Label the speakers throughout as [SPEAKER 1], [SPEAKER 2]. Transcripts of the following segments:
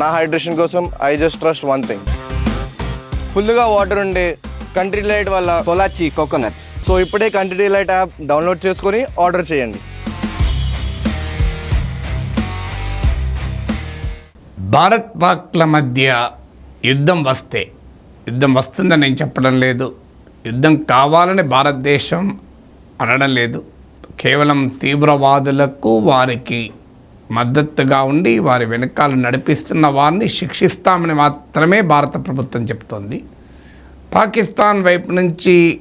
[SPEAKER 1] నా హైడ్రేషన్ కోసం I just trust one thing ఫుల్గా వాటర్ ఉండే కంట్రీ లైట్ వల్ల
[SPEAKER 2] పొలాచి కోకోనట్స్
[SPEAKER 1] సో ఇప్పుడే కంట్రీ లైట్ యాప్ డౌన్లోడ్ చేసుకొని ఆర్డర్ చేయండి.
[SPEAKER 3] భారత్ పాక్ల మధ్య యుద్ధం వస్తే యుద్ధం వస్తుందని నేను చెప్పడం లేదు. యుద్ధం కావాలని భారతదేశం అనడం లేదు. కేవలం తీవ్రవాదులకు వారికి మద్దతుగా ఉండి వారి వెనకాల నడిపిస్తున్న వారిని శిక్షిస్తామని మాత్రమే భారత ప్రభుత్వం చెప్తోంది. పాకిస్తాన్ వైపు నుంచి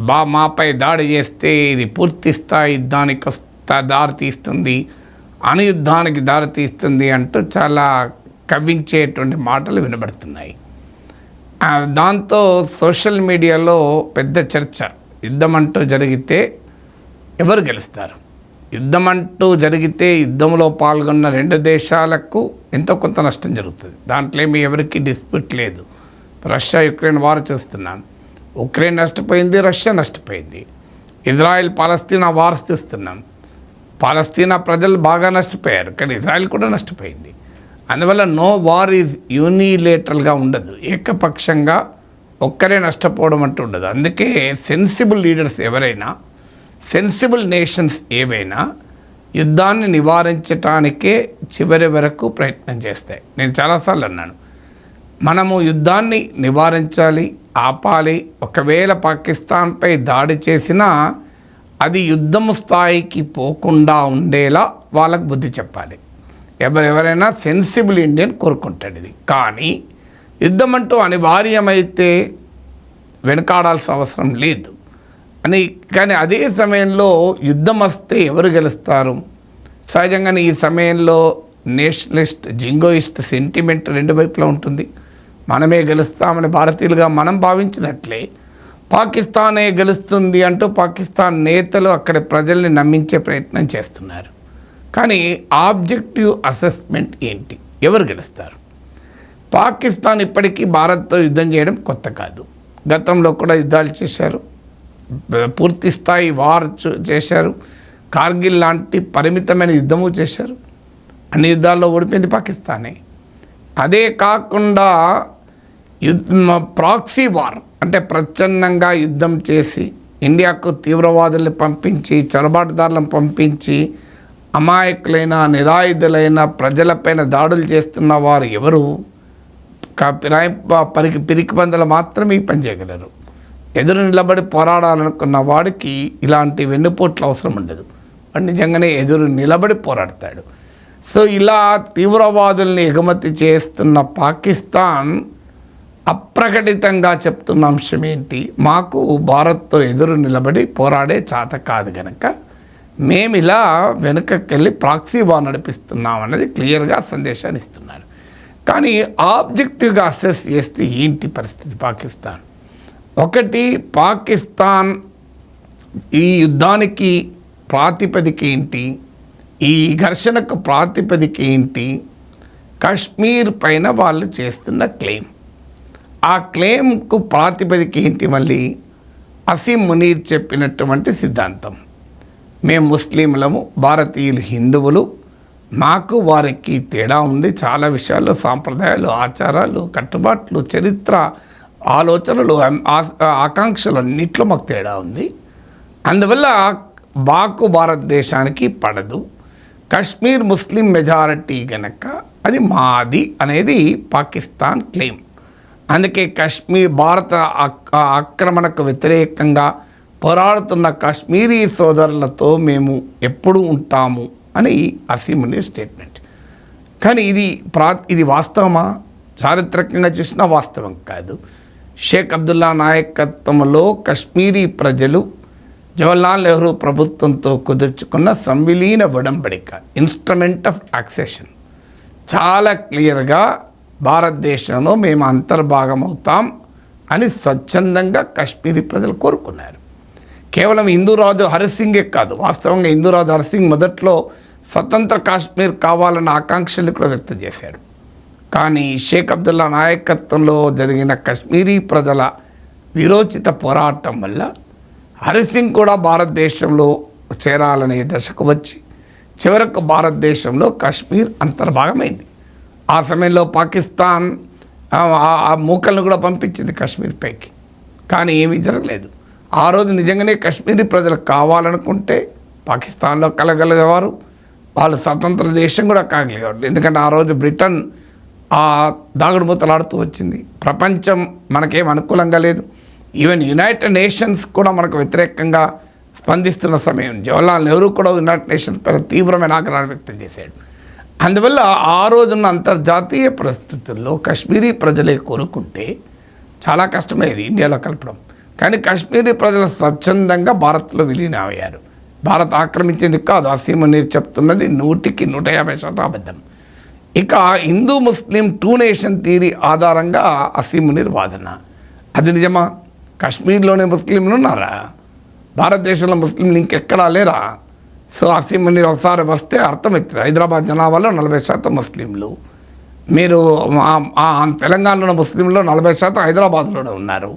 [SPEAKER 3] బా మాపై దాడి చేస్తే ఇది పూర్తి స్థాయి యుద్ధానికి వస్తా దారి తీస్తుంది అనుయుద్ధానికి దారి తీస్తుంది అంటూ చాలా కవ్వించేటువంటి మాటలు వినబడుతున్నాయి. దాంతో సోషల్ మీడియాలో పెద్ద చర్చ. యుద్ధం అంటూ జరిగితే ఎవరు గెలుస్తారు? యుద్ధం అంటూ జరిగితే యుద్ధంలో పాల్గొన్న రెండు దేశాలకు ఎంతో కొంత నష్టం జరుగుతుంది. దాంట్లో ఏమి ఎవరికి డిస్ప్యూట్ లేదు. రష్యా యుక్రెయిన్ వారు చూస్తున్నాం ఉక్రెయిన్ నష్టపోయింది రష్యా నష్టపోయింది. ఇజ్రాయెల్ పాలస్తీనా వార్స్ చూస్తున్నాం పాలస్తీనా ప్రజలు బాగా నష్టపోయారు కానీ ఇజ్రాయెల్ కూడా నష్టపోయింది. అందువల్ల నో వార్ ఈజ్ యూనిలేటరల్గా ఉండదు. ఏకపక్షంగా ఒక్కరే నష్టపోవడం అంటూ ఉండదు. అందుకే సెన్సిబుల్ లీడర్స్ ఎవరైనా సెన్సిబుల్ నేషన్స్ ఏవైనా యుద్ధాన్ని నివారించటానికే చివరి వరకు ప్రయత్నం చేస్తాయి. నేను చాలాసార్లు అన్నాను. మనము యుద్ధాన్ని నివారించాలి ఆపాలి. ఒకవేళ పాకిస్తాన్పై దాడి చేసినా అది యుద్ధము స్థాయికి పోకుండా ఉండేలా వాళ్ళకు బుద్ధి చెప్పాలి. ఎవరెవరైనా సెన్సిబుల్ ఇండియన్ కోరుకుంటాడు ఇది. కానీ యుద్ధం అంటూ అనివార్యమైతే వెనకాడాల్సిన అవసరం లేదు. అని కానీ అదే సమయంలో యుద్ధం వస్తే ఎవరు గెలుస్తారు? సహజంగానే ఈ సమయంలో నేషనలిస్ట్ జింగోయిస్ట్ సెంటిమెంట్ రెండు వైపులా ఉంటుంది. మనమే గెలుస్తామని భారతీయులుగా మనం భావించినట్లే పాకిస్తానే గెలుస్తుంది అంటూ పాకిస్తాన్ నేతలు అక్కడి ప్రజల్ని నమ్మించే ప్రయత్నం చేస్తున్నారు. కానీ ఆబ్జెక్టివ్ అసెస్మెంట్ ఏంటి? ఎవరు గెలుస్తారు? పాకిస్తాన్ ఇప్పటికీ భారత్తో యుద్ధం చేయడం కొత్త కాదు. గతంలో కూడా యుద్ధాలు చేశారు. పూర్తి స్థాయి వార్ చేశారు. కార్గిల్ లాంటి పరిమితమైన యుద్ధము చేశారు. అన్ని యుద్ధాల్లో ఓడిపోయింది పాకిస్తానే. అదే కాకుండా యుద్ధ ప్రాక్సీ వార్ అంటే ప్రచ్ఛన్నంగా యుద్ధం చేసి ఇండియాకు తీవ్రవాదుల్ని పంపించి చొరబాటుదారులను పంపించి అమాయకులైన నిరాయుధులైన ప్రజలపైన దాడులు చేస్తున్న వారు ఎవరు? పిరాయి పరికి పిరికి పందులు మాత్రమే ఈ పని చేయగలరు. ఎదురు నిలబడి పోరాడాలనుకున్న వాడికి ఇలాంటి వెన్నుపోట్లు అవసరం ఉండదు. వాడు నిజంగానే ఎదురు నిలబడి పోరాడతాడు. సో ఇలా తీవ్రవాదుల్ని ఎగుమతి చేస్తున్న పాకిస్తాన్ అప్రకటితంగా చెప్తున్న అంశం ఏంటి? మాకు భారత్తో ఎదురు నిలబడి పోరాడే చాత కాదు గనక మేము ఇలా వెనుకకెళ్ళి ప్రాక్సీ వార్ నడిపిస్తున్నాం అన్నది క్లియర్గా సందేశాన్ని ఇస్తున్నారు. కానీ ఆబ్జెక్టివ్గా అసెస్ చేస్తే ఏంటి పరిస్థితి పాకిస్తాన్? ఒకటి పాకిస్తాన్ ఈ యుద్ధానికి ప్రాతిపదిక ఏంటి? ఈ ఘర్షణకు ప్రాతిపదిక ఏంటి? కాశ్మీర్ పైన వాళ్ళు చేస్తున్న క్లెయిమ్. ఆ క్లెయిమ్కు ప్రాతిపదిక ఏంటి మళ్ళీ? అసీం మునీర్ చెప్పినటువంటి సిద్ధాంతం. మేము ముస్లింలము భారతీయులు హిందువులు. మాకు వారికి తేడా ఉంది. చాలా విషయాల్లో సాంప్రదాయాలు ఆచారాలు కట్టుబాట్లు చరిత్ర ఆలోచనలు ఆకాంక్షలు అన్నింటిలో మాకు తేడా ఉంది. అందువల్ల బాకు భారతదేశానికి పడదు. కశ్మీర్ ముస్లిం మెజారిటీ గనక అది మాది అనేది పాకిస్తాన్ క్లెయిమ్. అందుకే కశ్మీర్ భారత ఆక్రమణకు వ్యతిరేకంగా పోరాడుతున్న కాశ్మీరీ సోదరులతో మేము ఎప్పుడు ఉంటాము అని అసీముని స్టేట్మెంట్. కానీ ఇది ప్రా ఇది వాస్తవమా? చారిత్రకంగా చూసినా వాస్తవం కాదు. షేక్ అబ్దుల్లా నాయకత్వంలో కశ్మీరీ ప్రజలు జవహర్లాల్ నెహ్రూ ప్రభుత్వంతో కుదుర్చుకున్న సంవిలీన ఒడంబడిక ఇన్స్ట్రుమెంట్ ఆఫ్ యాక్సెషన్ చాలా క్లియర్గా భారతదేశంలో మేము అంతర్భాగం అవుతాం అని స్వచ్ఛందంగా కాశ్మీరీ ప్రజలు కోరుకున్నారు. కేవలం హిందూరాజు హరిసింగే కాదు వాస్తవంగా హిందూరాజు హరిసింగ్ మొదట్లో స్వతంత్ర కాశ్మీర్ కావాలన్న ఆకాంక్షలు కూడా వ్యక్తం చేశాడు. కానీ షేక్ అబ్దుల్లా నాయకత్వంలో జరిగిన కశ్మీరీ ప్రజల విరోచిత పోరాటం వల్ల హరిసింగ్ కూడా భారతదేశంలో చేరాలనే దశకు వచ్చి చివరకు భారతదేశంలో కాశ్మీర్ అంతర్భాగమైంది. ఆ సమయంలో పాకిస్తాన్ ఆ, ఆ- మూకలను కూడా పంపించింది కాశ్మీర్ పైకి. కానీ ఏమీ జరగలేదు. ఆ రోజు నిజంగానే కాశ్మీరీ ప్రజలు కావాలనుకుంటే పాకిస్తాన్లో కలగలిగేవారు. వాళ్ళు స్వతంత్ర దేశం కూడా కాగలిగేవారు. ఎందుకంటే ఆ రోజు బ్రిటన్ ఆ దాగుడుమూతలాడుతూ వచ్చింది. ప్రపంచం మనకేం అనుకూలంగా లేదు. ఈవెన్ యునైటెడ్ నేషన్స్ కూడా మనకు వ్యతిరేకంగా స్పందిస్తున్న సమయం. జవహర్లాల్ నెహ్రూ కూడా యునైటెడ్ నేషన్స్ పైన తీవ్రమైన ఆగ్రహాన్ని వ్యక్తం చేశాడు. అందువల్ల ఆ రోజున్న అంతర్జాతీయ పరిస్థితుల్లో కాశ్మీరీ ప్రజలే కోరుకుంటే చాలా కష్టమైంది ఇండియాలో కలపడం. కానీ కాశ్మీరీ ప్రజలు స్వచ్ఛందంగా భారత్లో విలీనమయ్యారు. భారత్ ఆక్రమించింది కాదు అసీమ నీరు చెప్తున్నది నూటికి నూట యాభై శాతం అబద్ధం. ఇక Hindu Muslim two nation theory ఆధారంగా అసీమునిర్ వాదన అది నిజమా? కాశ్మీర్లోనే ముస్లింలు ఉన్నారా? భారతదేశంలో ముస్లింలు ఇంకెక్కడా లేరా? సో అసీమునిర్ ఒకసారి వస్తే అర్థమవుతుంది హైదరాబాద్ జనాభాలో నలభై శాతం ముస్లింలు. మీరు తెలంగాణలో ముస్లింలు నలభై శాతం హైదరాబాద్లోనే ఉన్నారు.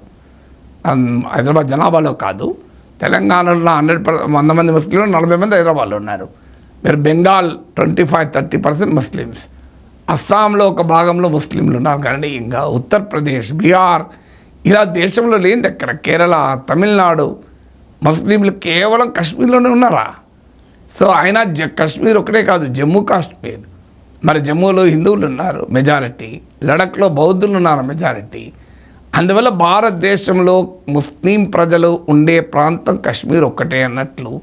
[SPEAKER 3] హైదరాబాద్ జనాభాలో కాదు. తెలంగాణలో హండ్రెడ్ పర్ వంద మంది ముస్లింలు నలభై మంది హైదరాబాద్లో ఉన్నారు. మీరు Bengal twenty five thirty percent Muslims అస్సాంలో ఒక భాగంలో ముస్లింలు ఉన్నారు. కానీ ఇంకా ఉత్తరప్రదేశ్ బీహార్ ఇలా దేశంలో లేనిది అక్కడ కేరళ తమిళనాడు ముస్లింలు కేవలం కాశ్మీర్లోనే ఉన్నారా? సో అయినా జ కాశ్మీర్ ఒకటే కాదు జమ్మూ కాశ్మీర్. మరి జమ్మూలో హిందువులు ఉన్నారు మెజారిటీ. లడఖ్లో బౌద్ధులు ఉన్నారు మెజారిటీ. అందువల్ల భారతదేశంలో ముస్లిం ప్రజలు ఉండే ప్రాంతం కాశ్మీర్ ఒక్కటే అన్నట్లు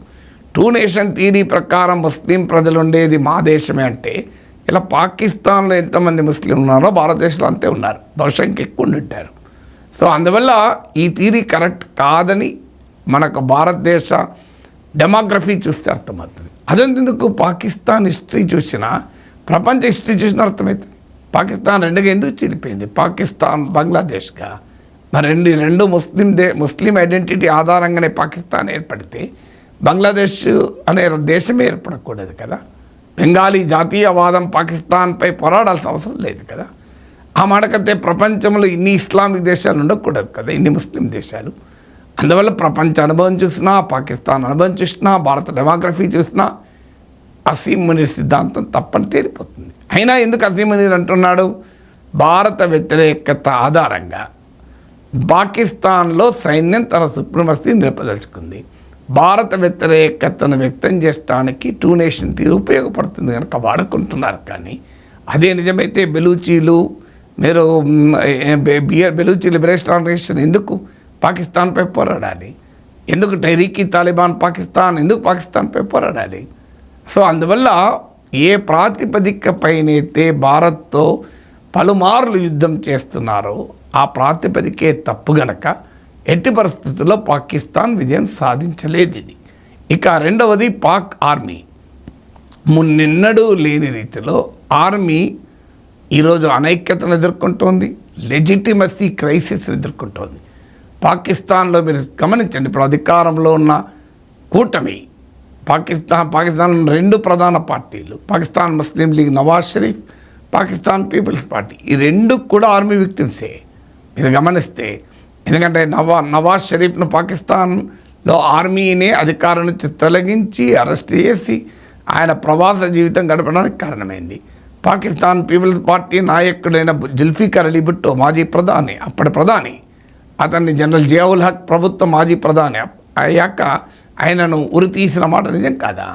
[SPEAKER 3] టూ నేషన్ థీరీ ప్రకారం ముస్లిం ప్రజలు ఉండేది మా దేశమే అంటే ఇలా పాకిస్తాన్లో ఎంతమంది ముస్లింలు ఉన్నారో భారతదేశంలో అంతే ఉన్నారు. బహుశా ఇంకెక్కువ ఉంటారు సో అందువల్ల ఈ థీరీ కరెక్ట్ కాదని మనకు భారతదేశ డెమోగ్రఫీ చూస్తే అర్థమవుతుంది. అదెందుకు? పాకిస్తాన్ హిస్టరీ చూసినా ప్రపంచ హిస్టరీ చూసినా అర్థమవుతుంది. పాకిస్తాన్ రెండుగా ఎందుకు చీలిపోయింది పాకిస్తాన్ బంగ్లాదేశ్గా? మరి రెండు రెండు ముస్లిం దే ముస్లిం ఐడెంటిటీ ఆధారంగానే పాకిస్తాన్ ఏర్పడితే బంగ్లాదేశ్ అనే దేశమే ఏర్పడకూడదు కదా? బెంగాలీ జాతీయవాదం పాకిస్తాన్పై పోరాడాల్సిన అవసరం లేదు కదా. ఆ మాటకైతే ప్రపంచంలో ఇన్ని ఇస్లామిక్ దేశాలు ఉండకూడదు కదా ఇన్ని ముస్లిం దేశాలు. అందువల్ల ప్రపంచ అనుభవం చూసినా పాకిస్తాన్ అనుభవం చూసినా భారత డెమోగ్రఫీ చూసినా అసీం మునీర్ సిద్ధాంతం తప్పని తేలిపోతుంది. అయినా ఎందుకు అసీం మునీర్ అంటున్నాడు? భారత వ్యతిరేకత ఆధారంగా పాకిస్తాన్లో సైన్యం తన సుప్రమసీ నిలపదలుచుకుంది. భారత వ్యతిరేకతను వ్యక్తం చేయడానికి టూ నేషన్ తీరు ఉపయోగపడుతుంది కనుక వాడుకుంటున్నారు. కానీ అదే నిజమైతే బెలూచీలు మీరు B R A, B R liberation organisation ఎందుకు పాకిస్తాన్పై పోరాడాలి? ఎందుకు టెరీకి తాలిబాన్ పాకిస్తాన్ ఎందుకు పాకిస్తాన్పై పోరాడాలి? సో అందువల్ల ఏ ప్రాతిపదికపైనైతే భారత్తో పలుమార్లు యుద్ధం చేస్తున్నారో ఆ ప్రాతిపదికే తప్పు గనక ఎట్టి పరిస్థితుల్లో పాకిస్తాన్ విజయం సాధించలేదు ఇది. ఇక రెండవది పాక్ ఆర్మీ. మున్నెన్నడూ లేని రీతిలో ఆర్మీ ఈరోజు అనైక్యతను ఎదుర్కొంటోంది లెజిటిమసీ క్రైసిస్ ఎదుర్కొంటోంది. పాకిస్తాన్లో మీరు గమనించండి ఇప్పుడు అధికారంలో ఉన్న కూటమి పాకిస్తాన్ పాకిస్తాన్ రెండు ప్రధాన పార్టీలు Pakistan Muslim league Nawaz Sharif Pakistan people's party ఈ రెండు కూడా ఆర్మీ విక్టిమ్సే. మీరు గమనిస్తే ఎందుకంటే నవా నవాజ్ షరీఫ్ను పాకిస్తాన్లో ఆర్మీనే అధికారం నుంచి తొలగించి అరెస్ట్ చేసి ఆయన ప్రవాస జీవితం గడపడానికి కారణమైంది. పాకిస్తాన్ పీపుల్స్ పార్టీ నాయకుడైన జుల్ఫికర్ అలీ భుట్టో మాజీ ప్రధాని అప్పటి ప్రధాని. అతన్ని జనరల్ జియావుల్ హక్ ప్రభుత్వ మాజీ ప్రధాని అయ్యాక ఆయనను ఉరి తీసిన మాట నిజం కాదా?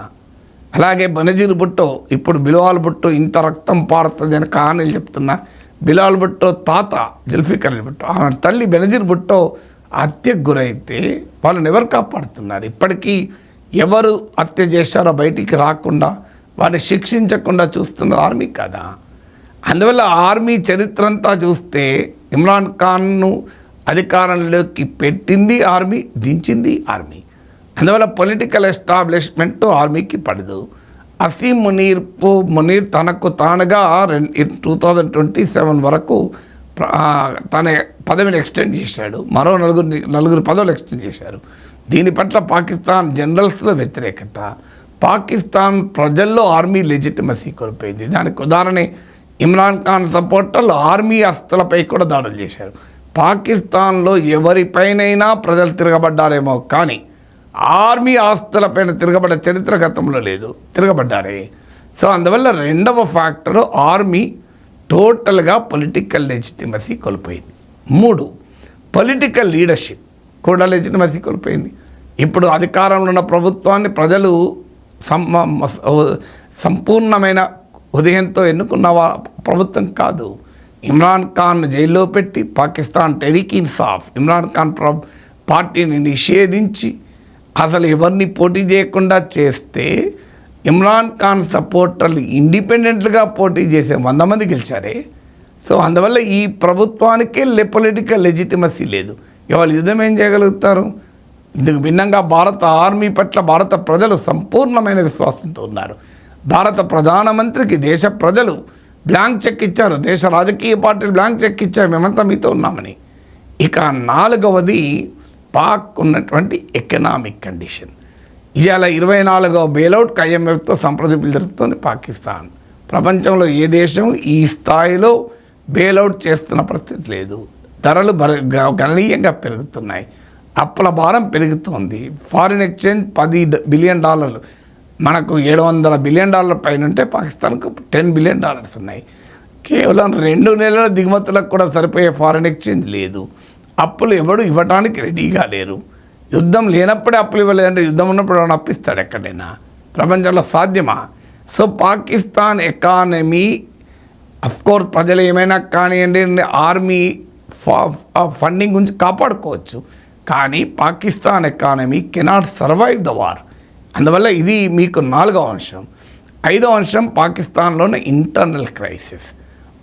[SPEAKER 3] అలాగే బనజీర్ భుట్టో ఇప్పుడు బిలాల్ భుట్టో ఇంత రక్తం పారుతుంది అని కహానీలు చెప్తున్నా బిలాల్ భుట్టో తాత జుల్ఫికర్ అలీ భుట్టో ఆమె తల్లి బెనజీర్ భుట్టో హత్యకు గురైతే వాళ్ళని ఎవరు కాపాడుతున్నారు? ఇప్పటికీ ఎవరు హత్య చేశారో బయటికి రాకుండా వారిని శిక్షించకుండా చూస్తున్న ఆర్మీ కదా? అందువల్ల ఆర్మీ చరిత్ర అంతా చూస్తే ఇమ్రాన్ ఖాన్ను అధికారంలోకి పెట్టింది ఆర్మీ దించింది ఆర్మీ. అందువల్ల పొలిటికల్ ఎస్టాబ్లిష్మెంట్ ఆర్మీకి పడదు. అసీం మునీర్ మునీర్ తనకు తానుగా టూ థౌజండ్ ట్వంటీ సెవెన్ వరకు తన పదవిని ఎక్స్టెండ్ చేశాడు. మరో నలుగురు నలుగురు పదవులు ఎక్స్టెండ్ చేశారు. దీని పట్ల పాకిస్తాన్ జనరల్స్లో వ్యతిరేకత. పాకిస్తాన్ ప్రజల్లో ఆర్మీ లెజిటిమసీ కోల్పోయింది. దానికి ఉదాహరణ ఇమ్రాన్ ఖాన్ సపోర్టర్లు ఆర్మీ అస్తులపై కూడా దాడులు చేశారు. పాకిస్తాన్లో ఎవరిపైనైనా ప్రజలు తిరగబడ్డారేమో కానీ ఆర్మీ ఆస్తులపైన తిరగబడ్డ చరిత్ర గతంలో లేదు. తిరగబడ్డారే. సో అందువల్ల రెండవ ఫ్యాక్టర్ ఆర్మీ టోటల్గా పొలిటికల్ లెజిటిమసీ కోల్పోయింది. మూడు పొలిటికల్ లీడర్షిప్ కూడా లెజిటిమసీ కోల్పోయింది. ఇప్పుడు అధికారంలో ఉన్న ప్రభుత్వాన్ని ప్రజలు సంపూర్ణమైన ఉదయంతో ఎన్నుకున్న ప్రభుత్వం కాదు. ఇమ్రాన్ ఖాన్ జైల్లో పెట్టి పాకిస్తాన్ టెరిక్ ఇన్సాఫ్ ఇమ్రాన్ ఖాన్ ప్ర పార్టీని నిషేధించి అసలు ఎవరిని పోటీ చేయకుండా చేస్తే ఇమ్రాన్ ఖాన్ సపోర్టర్లు ఇండిపెండెంట్గా పోటీ చేసే వంద మంది గెలిచారే. సో అందువల్ల ఈ ప్రభుత్వానికే లె పొలిటికల్ లెజిటిమసీ లేదు. ఇవాళ యుద్ధం ఏం చేయగలుగుతారు? ఇందుకు భిన్నంగా భారత ఆర్మీ పట్ల భారత ప్రజలు సంపూర్ణమైన విశ్వాసంతో ఉన్నారు. భారత ప్రధానమంత్రికి దేశ ప్రజలు బ్లాంక్ చెక్ ఇచ్చారు. దేశ రాజకీయ పార్టీలు బ్లాంక్ చెక్ ఇచ్చారు. మేమంతా మీతో ఉన్నామని. ఇక నాలుగవది పాక్ ఉన్నటువంటి ఎకనామిక్ కండిషన్ ఇవాళ ఇరవై నాలుగవ బెయిలౌట్ ఐఎంఎఫ్తో సంప్రదింపులు జరుపుతోంది పాకిస్తాన్. ప్రపంచంలో ఏ దేశం ఈ స్థాయిలో బెయిలౌట్ చేస్తున్న పరిస్థితి లేదు. ధరలు గ- గణనీయంగా పెరుగుతున్నాయి. అప్పుల భారం పెరుగుతోంది. ఫారిన్ ఎక్స్చేంజ్ పది బిలియన్ డాలర్లు. మనకు ఏడు వందల బిలియన్ డాలర్ పైన ఉంటే పాకిస్తాన్కు టెన్ బిలియన్ డాలర్స్ ఉన్నాయి. కేవలం రెండు నెలల దిగుమతులకు కూడా సరిపోయే ఫారిన్ ఎక్స్చేంజ్ లేదు. అప్పులు ఎవడు ఇవ్వడానికి రెడీగా లేరు. యుద్ధం లేనప్పుడే అప్పులు ఇవ్వలేదంటే యుద్ధం ఉన్నప్పుడు ఎవరైనా అప్పిస్తాడు ఎక్కడైనా? ప్రపంచంలో సాధ్యమా? సో పాకిస్తాన్ ఎకానమీ అఫ్కోర్స్ ప్రజలు ఏమైనా కానివ్వండి ఆర్మీ ఫండింగ్ గురించి కాపాడుకోవచ్చు. కానీ Pakistan economy cannot survive the war. అందువల్ల ఇది మీకు నాలుగవ అంశం. ఐదవ అంశం పాకిస్తాన్లోని ఇంటర్నల్ క్రైసిస్.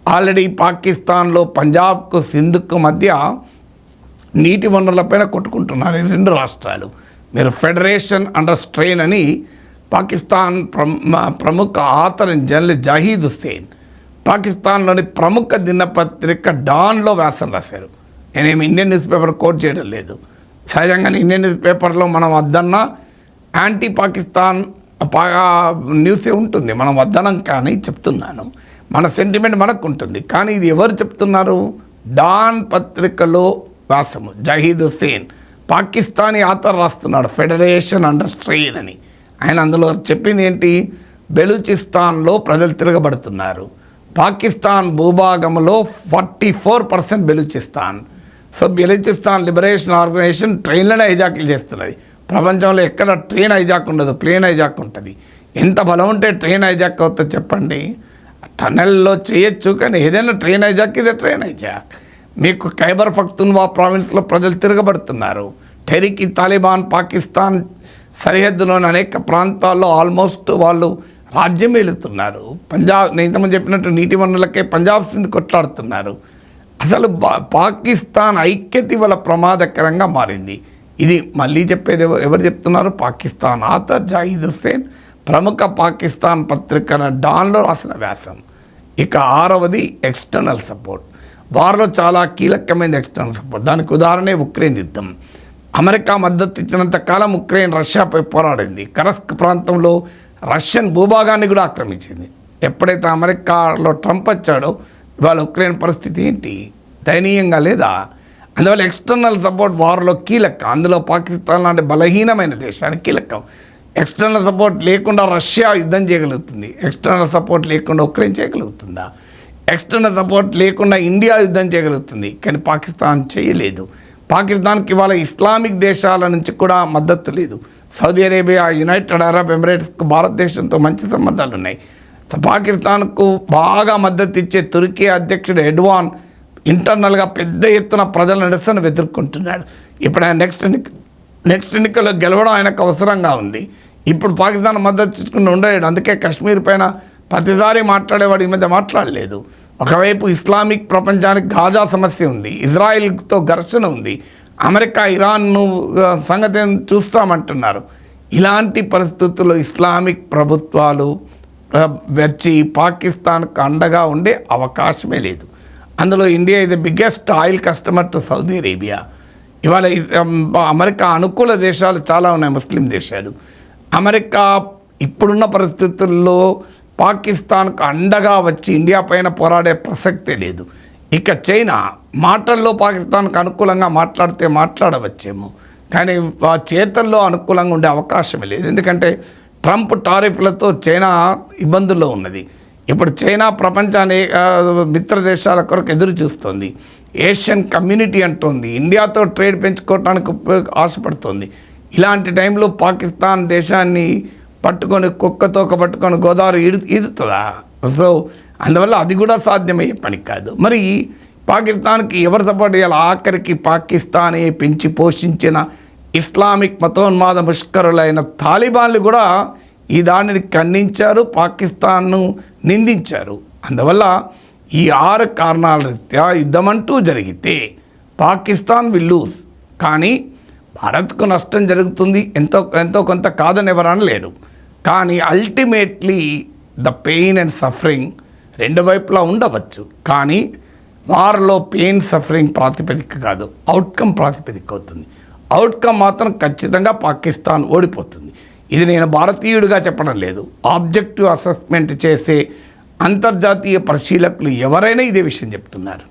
[SPEAKER 3] ఆల్రెడీ పాకిస్తాన్లో పంజాబ్కు సింధుకు మధ్య నీటి వనరులపైన కొట్టుకుంటున్నారు ఈ రెండు రాష్ట్రాలు. మీరు ఫెడరేషన్ అండర్ స్ట్రెయిన్ అని పాకిస్తాన్ ప్రముఖ author and journalist Zahid Hussain పాకిస్తాన్లోని ప్రముఖ దినపత్రిక డాన్లో వ్యాసం రాశారు. నేనేమి ఇండియన్ న్యూస్ పేపర్ కోట్ చేయడం లేదు. సహజంగానే ఇండియన్ న్యూస్ పేపర్లో మనం వద్దన్నా యాంటీ పాకిస్తాన్ బాగా న్యూసే ఉంటుంది. మనం వద్దనం కానీ చెప్తున్నాను. మన సెంటిమెంట్ మనకు ఉంటుంది కానీ ఇది ఎవరు చెప్తున్నారు? డాన్ పత్రికలో రాస్తాము జహీద్ హుస్సేన్ పాకిస్తానీ ఆథర్ రాస్తున్నాడు ఫెడరేషన్ అండర్ స్ట్రెయిన్ అని. ఆయన అందులో చెప్పింది ఏంటి? బెలూచిస్తాన్లో ప్రజలు తిరగబడుతున్నారు. పాకిస్తాన్ భూభాగంలో forty four percent Balochistan. So Balochistan liberation organisation ట్రైన్లనే హైజాక్లు చేస్తున్నది. ప్రపంచంలో ఎక్కడ ట్రైన్ హైజాక్ ఉండదు ప్లేన్ హైజాక్ ఉంటుంది. ఎంత బలం ఉంటే ట్రైన్ హైజాక్ అవుతుందో చెప్పండి? టనెల్లో చేయొచ్చు కానీ ఏదైనా ట్రైన్ హైజాక్ ఇదే ట్రైన్ హైజాక్. మీకు ఖైబర్ పఖ్తూన్వా ప్రావిన్స్లో ప్రజలు తిరగబడుతున్నారు. టెరికి తాలిబాన్ పాకిస్తాన్ సరిహద్దులోని అనేక ప్రాంతాల్లో ఆల్మోస్ట్ వాళ్ళు రాజ్యం వెళుతున్నారు పంజాబ్ నేను చెప్పినట్టు నీటి వనరులకే పంజాబ్ సింధ్ కొట్లాడుతున్నారు. అసలు పాకిస్తాన్ ఐక్యత ఇవాళ ప్రమాదకరంగా మారింది. ఇది మళ్ళీ చెప్పేది ఎవరు ఎవరు చెప్తున్నారు? పాకిస్తాన్ ఆతర్ జాహిద్ హుస్సేన్ ప్రముఖ పాకిస్తాన్ పత్రికన డాన్లో రాసిన వ్యాసం. ఇక ఆరవది ఎక్స్టర్నల్ సపోర్ట్. వారిలో చాలా కీలకమైన ఎక్స్టర్నల్ సపోర్ట్ దానికి ఉదాహరణే ఉక్రెయిన్ యుద్ధం. అమెరికా మద్దతు ఇచ్చినంత కాలం ఉక్రెయిన్ రష్యాపై పోరాడింది. కరస్క్ ప్రాంతంలో రష్యన్ భూభాగాన్ని కూడా ఆక్రమించింది. ఎప్పుడైతే అమెరికాలో ట్రంప్ వచ్చాడో ఇవాళ ఉక్రెయిన్ పరిస్థితి ఏంటి? దయనీయంగా లేదా? అందువల్ల ఎక్స్టర్నల్ సపోర్ట్ వారిలో కీలకం అందులో పాకిస్తాన్ లాంటి బలహీనమైన దేశానికి కీలకం. ఎక్స్టర్నల్ సపోర్ట్ లేకుండా రష్యా యుద్ధం చేయగలుగుతుంది. ఎక్స్టర్నల్ సపోర్ట్ లేకుండా ఉక్రెయిన్ చేయగలుగుతుందా? ఎక్స్టర్నల్ సపోర్ట్ లేకుండా ఇండియా యుద్ధం చేయగలుగుతుంది. కానీ పాకిస్తాన్ చేయలేదు. పాకిస్తాన్కి ఇవాళ ఇస్లామిక్ దేశాల నుంచి కూడా మద్దతు లేదు. సౌదీ అరేబియా యునైటెడ్ అరబ్ ఎమిరేట్స్కు భారతదేశంతో మంచి సంబంధాలు ఉన్నాయి. పాకిస్తాన్కు బాగా మద్దతు ఇచ్చే తుర్కీ అధ్యక్షుడు ఎడ్వాన్ ఇంటర్నల్గా పెద్ద ఎత్తున ప్రజల నిరసన ఎదుర్కొంటున్నాడు. ఇప్పుడు ఆయన నెక్స్ట్ నెక్స్ట్ ఎన్నికల్లో గెలవడం ఆయనకు అవసరంగా ఉంది. ఇప్పుడు పాకిస్తాన్ మద్దతు ఇచ్చుకుని ఉండలేడు. అందుకే కశ్మీర్ పైన ప్రతిసారి మాట్లాడేవాడు ఈ మధ్య మాట్లాడలేదు. ఒకవైపు ఇస్లామిక్ ప్రపంచానికి గాజా సమస్య ఉంది ఇజ్రాయిల్తో ఘర్షణ ఉంది అమెరికా ఇరాన్ను సంగతి చూస్తామంటున్నారు. ఇలాంటి పరిస్థితుల్లో ఇస్లామిక్ ప్రభుత్వాలు వచ్చి పాకిస్తాన్కు అండగా ఉండే అవకాశమే లేదు. అందులో ఇండియా ఇది biggest oil customer to Saudi Arabia ఇవాళ అమెరికా అనుకూల దేశాలు చాలా ఉన్నాయి ముస్లిం దేశాలు. అమెరికా ఇప్పుడున్న పరిస్థితుల్లో పాకిస్తాన్కు అండగా వచ్చి ఇండియా పైన పోరాడే ప్రసక్తే లేదు. ఇక చైనా మాటల్లో పాకిస్తాన్కు అనుకూలంగా మాట్లాడితే మాట్లాడవచ్చేమో. కానీ ఆ చేతల్లో అనుకూలంగా ఉండే అవకాశమే లేదు. ఎందుకంటే ట్రంప్ టారిఫ్లతో చైనా ఇబ్బందుల్లో ఉన్నది. ఇప్పుడు చైనా ప్రపంచాన్ని మిత్ర దేశాల కొరకు ఎదురు చూస్తుంది. ఏషియన్ కమ్యూనిటీ అంటుంది. ఇండియాతో ట్రేడ్ పెంచుకోవడానికి ఆశపడుతుంది. ఇలాంటి టైంలో పాకిస్తాన్ దేశాన్ని పట్టుకొని కుక్కతోక పట్టుకొని గోదావరి ఈడు ఈదుతుందా? సో అందువల్ల అది కూడా సాధ్యమయ్యే పని కాదు. మరి పాకిస్తాన్కి ఎవరు సపోర్ట్ చేయాలి? ఆఖరికి పాకిస్తానే పెంచి పోషించిన ఇస్లామిక్ మతోన్మాద ముష్కరులైన తాలిబాన్లు కూడా ఈ దానిని ఖండించారు పాకిస్తాన్ను నిందించారు. అందువల్ల ఈ ఆరు కారణాల రీత్యా యుద్ధమంటూ జరిగితే పాకిస్తాన్ విల్ లూజ్ కానీ భారత్కు నష్టం జరుగుతుంది. ఎంతో ఎంతో కొంత కాదని ఎవరని లేడు. కానీ ultimately the pain and suffering రెండు వైపులా ఉండవచ్చు. కానీ వారిలో పెయిన్ సఫరింగ్ ప్రాతిపదిక కాదు. అవుట్కమ్ ప్రాతిపదిక అవుతుంది అవుట్కమ్ మాత్రం ఖచ్చితంగా పాకిస్తాన్ ఓడిపోతుంది. ఇది నేను భారతీయుడిగా చెప్పడం లేదు. ఆబ్జెక్టివ్ అసెస్మెంట్ చేసే అంతర్జాతీయ పరిశీలకులు ఎవరైనా ఇదే విషయం చెప్తున్నారు.